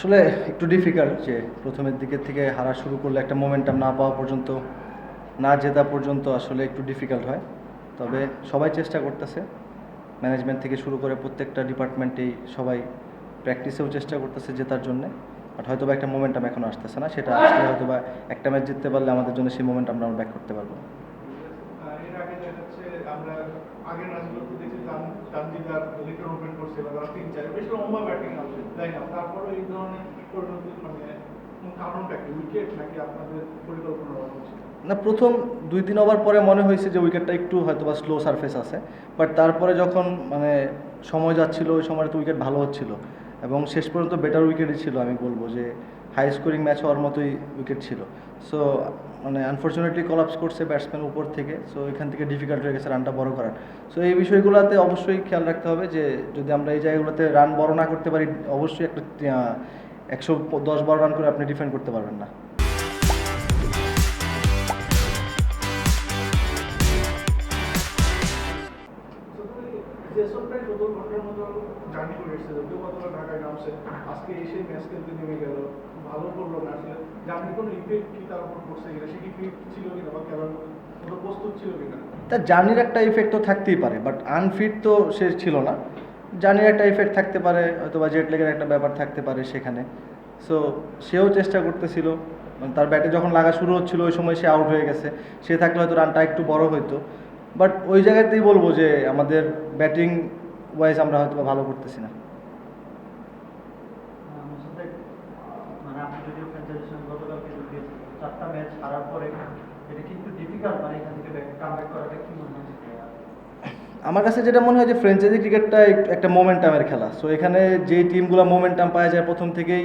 আসলে একটু ডিফিকাল্ট যে প্রথমের দিকের থেকে হারা শুরু করলে একটা মোমেন্টাম না পাওয়া পর্যন্ত, না জেতা পর্যন্ত আসলে একটু ডিফিকাল্ট হয়। তবে সবাই চেষ্টা করতেছে। ম্যানেজমেন্ট থেকে শুরু করে প্রত্যেকটা ডিপার্টমেন্টেই সবাই প্র্যাকটিসেও চেষ্টা করতেছে জেতার জন্য। বাট হয়তো বা একটা মোমেন্টাম এখনও আসতেছে না, সেটা আসলে হয়তো বা একটা ম্যাচ জিততে পারলে আমাদের জন্য সেই মোমেন্টাম আমরা ব্যাক করতে পারব। তানজিদার লিটন ওপেন করছে বা তারা তিন চারে, বেশ লম্বা ব্যাটিং আছে, তাই না? তারপরে এই ধরনের পরিণতি মানে কারণটা কি? উইকেট নাকি আপনাদের পরিকল্পনা হচ্ছে? না, প্রথম দুই তিন ওভার পরে মনে হয়েছে যে উইকেটটা একটু হয়তো বা স্লো সারফেস আছে বাট তারপরে যখন মানে সময় যাচ্ছিল, ওই সময়টা উইকেট ভালো হচ্ছিল, এবং শেষ পর্যন্ত বেটার উইকেটই ছিল, আমি বলব যে হাই স্কোরিং ম্যাচ হওয়ার মতোই উইকেট ছিল। সো মানে আনফর্চুনেটলি কলাপস করছে ব্যাটসম্যান উপর থেকে। সো এখান থেকে ডিফিকাল্ট হয়ে গেছে রানটা বড় করার। সো এই বিষয়গুলোতে অবশ্যই খেয়াল রাখতে হবে যে, যদি আমরা এই জায়গাগুলোতে রান বড় না করতে পারি, অবশ্যই একটা একশো দশ বারো রান করে আপনি ডিফেন্ড করতে পারবেন না। আজকে এসে করল না। আসলে জার্নির কোনো ইফেক্ট কি তার উপর পড়ছে কিনা? সে কি ছিল কিনা বা প্রস্তুত ছিল কিনা? তার জার্নির একটা ইফেক্ট তো থাকতেই পারে বাট আনফিট তো সে ছিল না। জার্নির একটা ইফেক্ট থাকতে পারে হয়তো বা জেট লেগের একটা ব্যাপার থাকতে পারে সেখানে। সো সেও চেষ্টা করতেছিল। মানে তার ব্যাটে যখন লাগা শুরু হচ্ছিল, ওই সময় সে আউট হয়ে গেছে। সে থাকলে হয়তো রানটা একটু বড় হইতো। বাট ওই জায়গাতেই বলব যে, আমাদের ব্যাটিং ওয়াইজ আমরা হয়তো ভালো করতেছি না আমার সাথে মানে আপনি যদিও ফ্র্যাঞ্চাইজিশন গতকালকে যদি পরে এটা কিন্তু ডিফিকাল্ট মানে এখান থেকে কাম ব্যাক করাটা কি মনে হচ্ছে আমার কাছে যেটা মনে হয় যে ফ্র্যাঞ্চাইজি ক্রিকেটটা একটা মোমেন্টামের খেলা। সো এখানে যেই টিমগুলো মোমেন্টাম পাওয়া যায় প্রথম থেকেই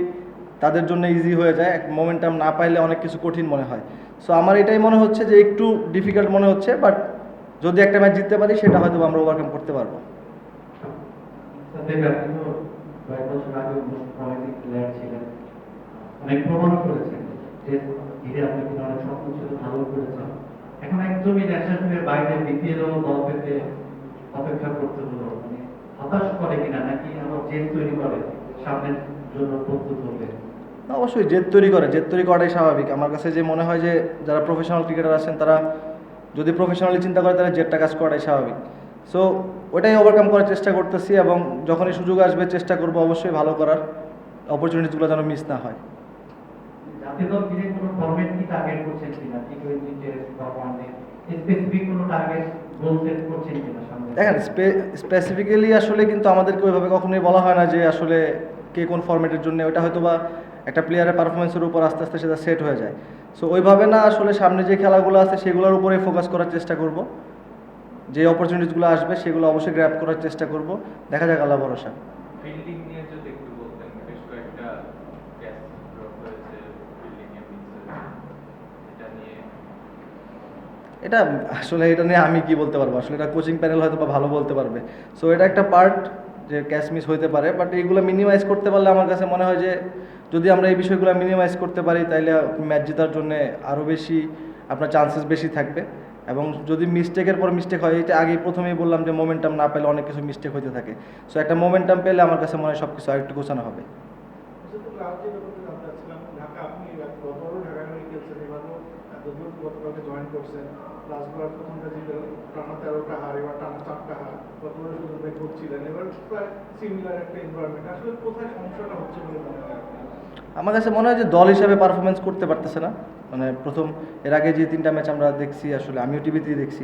তাদের জন্য ইজি হয়ে যায়। এক মোমেন্টাম না পাইলে অনেক কিছু কঠিন মনে হয়। সো আমার এটাই মনে হচ্ছে যে একটু ডিফিকাল্ট মনে হচ্ছে বাট যদি একটা ম্যাচ জিততে পারি সেটা হয়তো আমরা ওভারকাম করতে পারব। কয়েক বছর আগে অনেক ছিলেন। অনেক প্রমাণ করেছেন। যে ধীরে আপনি অনেক স্বপ্ন ছিল করেছেন। এখন একদমই ন্যাশনালের বাইরে বিপিএলও দল পেতে অপেক্ষা করতে হলো। মানে হতাশ করে কিনা নাকি জেদ তৈরি করে সামনের জন্য প্রস্তুত হবে অবশ্যই জেদ তৈরি করে। জেদ তৈরি করাটাই স্বাভাবিক। আমার কাছে যে মনে হয় যে যারা প্রফেশনাল ক্রিকেটার আছেন, তারা যদি প্রফেশনালি চিন্তা করে তাহলে জেদটা কাজ করাটাই স্বাভাবিক। সো ওটাই ওভারকাম করার চেষ্টা করতেছি এবং যখনই সুযোগ আসবে, চেষ্টা করব অবশ্যই ভালো করার। অপরচুনিটিগুলো যেন মিস না হয়। দল ঘিরে কোনো ফরম্যাট কি টার্গেট করছেন কিনা? টি টোয়েন্টি টেস্ট বা ওয়ানডে স্পেসিফিক কোনো টার্গেট গোল সেট করছেন কিনা দেখেন স্পেসিফিক্যালি আসলে কিন্তু আমাদেরকে ওইভাবে কখনোই বলা হয় না যে আসলে কে কোন ফরম্যাটের জন্য। ওটা হয়তো বা একটা প্লেয়ারের পারফরমেন্সের উপর আস্তে আস্তে সেটা সেট হয়ে যায়। সো ওইভাবে না আসলে সামনে যে খেলাগুলো আছে সেগুলোর উপরে ফোকাস করার চেষ্টা করব। যে অপরচুনিটিসগুলো আসবে সেগুলো অবশ্যই গ্র্যাপ করার চেষ্টা করব। দেখা যাক আল্লাহ ভরসা। ফিল্ডিং নিয়ে যদি একটু বলতেন বেশ কয়েকটা এটা আসলে এটা নিয়ে আমি কি বলতে পারব? আসলে এটা কোচিং প্যানেল হয়তো বা ভালো বলতে পারবে। সো এটা একটা পার্ট যে ক্যাশ মিস হইতে পারে বাট এইগুলো মিনিমাইজ করতে পারলে আমার কাছে মনে হয় যে যদি আমরা এই বিষয়গুলো মিনিমাইজ করতে পারি, তাইলে ম্যাচ জেতার জন্য আরও বেশি আপনার চান্সেস বেশি থাকবে। এবং যদি মিস্টেকের পর মিস্টেক হয়, এটা আগেই প্রথমেই বললাম যে মোমেন্টাম না পেলে অনেক কিছু মিস্টেক হইতে থাকে। সো একটা মোমেন্টাম পেলে আমার কাছে মনে হয় সব কিছু আরেকটু গোছানো হবে। আমার কাছে মনে হয় যে দল হিসাবে পারফরমেন্স করতে পারতেছে না। মানে প্রথম, এর আগে যে তিনটা ম্যাচ আমরা দেখছি, আসলে আমিও টিভিতেই দেখছি।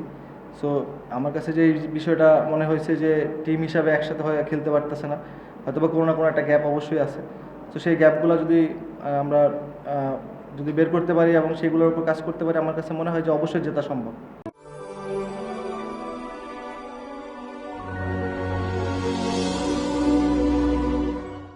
সো আমার কাছে যে বিষয়টা মনে হয়েছে যে টিম হিসাবে একসাথে হয়ে খেলতে পারতেছে না হয়তো বা কোনো না কোনো একটা গ্যাপ অবশ্যই আছে। তো সেই গ্যাপগুলো যদি আমরা যদি বের করতে পারি এবং সেগুলোর উপর কাজ করতে পারি, আমার কাছে মনে হয় যে অবশ্যই জেতা সম্ভব।